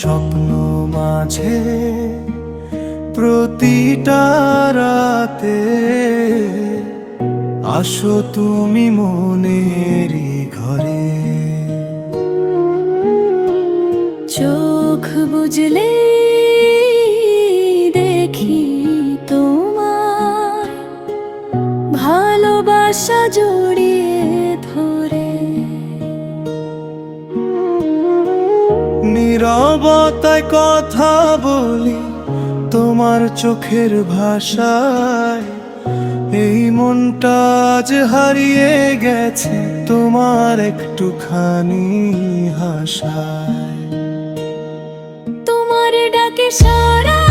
স্বপ্ন মাঝে প্রতিটা রাতে আসো তুমি মনের ঘরে। চোখ বুঝলে ভালোবাসা জড়িয়ে ধরে। নীরবতায় কথা বলি তোমার চোখের ভাষায়। এই মনটা আজ হারিয়ে গেছে তোমার একটুখানি হাসায়। তোমার ডাকে সারা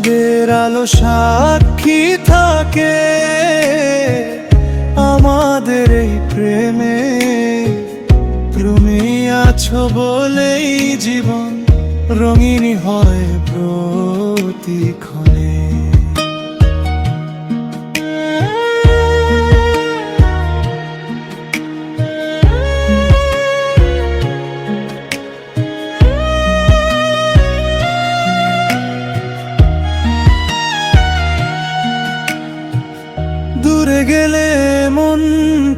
চাঁদের আলো সাক্ষী থাকে আমাদের এই প্রেমে। তুমি আছো বলেই জীবন রঙিনী হয় প্রতিক্ষণে। গেলে মন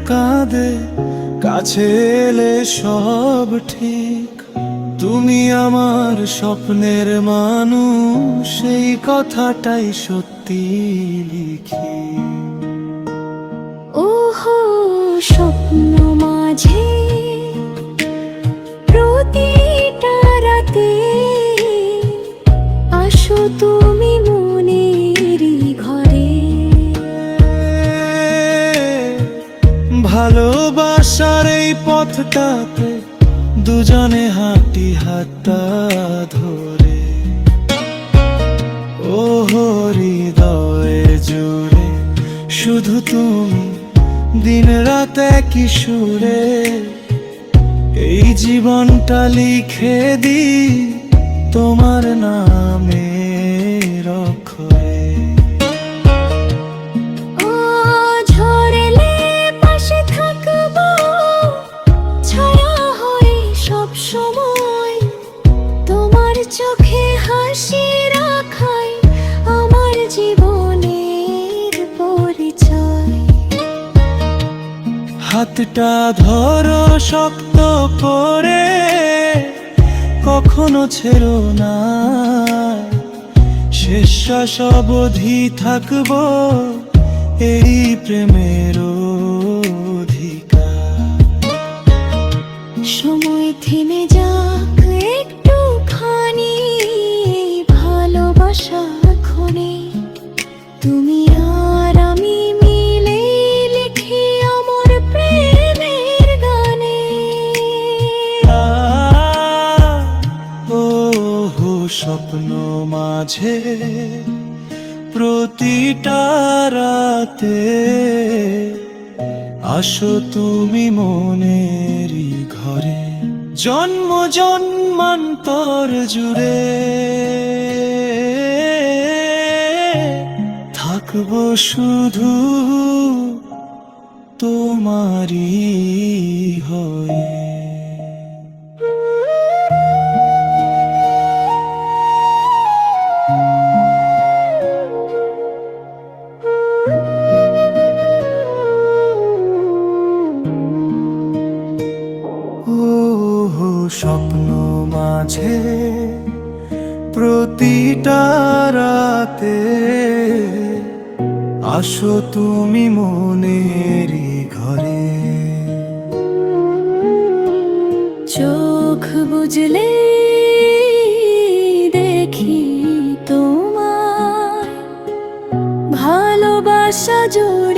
কাঁদে, কাছে এলে সব ঠিক। তুমি আমার স্বপ্নের মানুষ সেই কথাটাই সত্যি লিখি। ওহো, স্বপ্ন ভালোবাসার এই পথটাতে দুজনে হাঁটি হাতটা ধরে। ও হৃদয়ে জুড়ে শুধু তুমি দিন রাত একই সুরে। এই জীবনটা লিখে দি তোমার নামে। হাতটা ধর শক্ত করে, কখনো ছেড়ো না। শেষ অবধি থাকব এই প্রেমের অধিকার। সময় থেমে স্বপ্ন মাঝে প্রতিটা রাতে আসো তুমি মনেরই ঘরে। জন্ম জন্মান্তর জুড়ে থাকব শুধু তোমারই স্বপ্ন মাঝে প্রতিটা রাতে। আসো তুমি মনের ঘরে। চোখ বুঝলে দেখি তোমার ভালোবাসা জোর